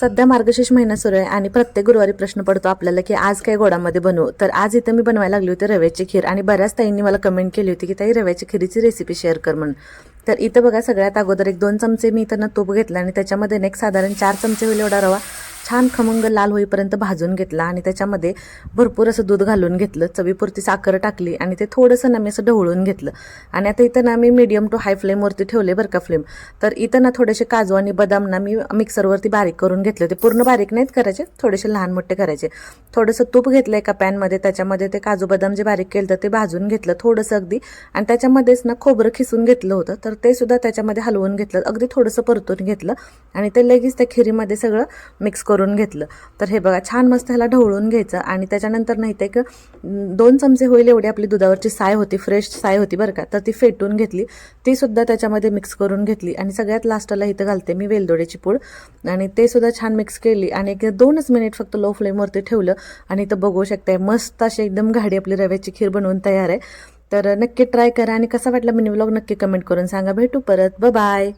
सध्या मार्गशीर्ष महिना सुरू आहे आणि प्रत्येक गुरुवारी प्रश्न पडतो आपल्याला की आज काय गोडामध्ये बनवू? तर आज इथं मी बनवायला लागली होती रव्याची खीर आणि बऱ्याच ताईंनी मला कमेंट केली होती की ताई रव्याची खीरीची रेसिपी शेअर कर म्हणून. तर इथं बघा सगळ्यात अगोदर एक दोन चमचे मी इथं तूप घेतला आणि त्याच्यामध्ये ना एक साधारण चार चमचे होईल एवढा रवा. छान खमंग लाल होईपर्यंत भाजून घेतला आणि त्याच्यामध्ये भरपूर असं दूध घालून घेतलं. चवीपुरती साखर टाकली आणि ते थोडंसं ना मी असं ढवळून घेतलं. आणि आता इथं ना मी मीडियम टू हाय फ्लेमवरती ठेवले बरं का फ्लेम तर इथं ना थोडेसे काजू आणि बदाम ना मी मिक्सरवरती बारीक करून घेतले ते पूर्ण बारीक नाहीत करायचे थोडेसे लहान मोठे करायचे. थोडंसं तूप घेतलं एका पॅनमध्ये त्याच्यामध्ये ते काजू बदाम जे बारीक केलं तर ते भाजून घेतलं थोडंसं अगदी. आणि त्याच्यामध्येच ना खोबरं खिसून घेतलं होतं. तर ते सुद्धा त्याच्यामध्ये हलवून घेतलं. अगदी थोडंसं परतून घेतलं. आणि ते लगेच त्या खिरीमध्ये सगळं मिक्स करून घेतलं. तर हे बघा छान मस्त ह्याला ढवळून घ्यायचं आणि त्याच्यानंतर नाही ते एक दोन चमचे होईल एवढी आपली दुधावरची साय होती फ्रेश साय होती बरं का. तर ती फेटून घेतली. ती सुद्धा त्याच्यामध्ये मिक्स करून घेतली आणि सगळ्यात लास्टला इथं घालते मी वेलदोड्याची पूड. आणि ते सुद्धा छान मिक्स केली आणि एक दोनच मिनिट फक्त लो फ्लेमवरती ठेवलं आणि इथं बघू शकताय मस्त अशी एकदम घाडी आपली रव्याची खीर बनवून तयार आहे. तर नक्की ट्राय करा आणि कसा वाटला मिनी व्लॉग नक्की कमेंट करून सांगा. भेटू परत. बाय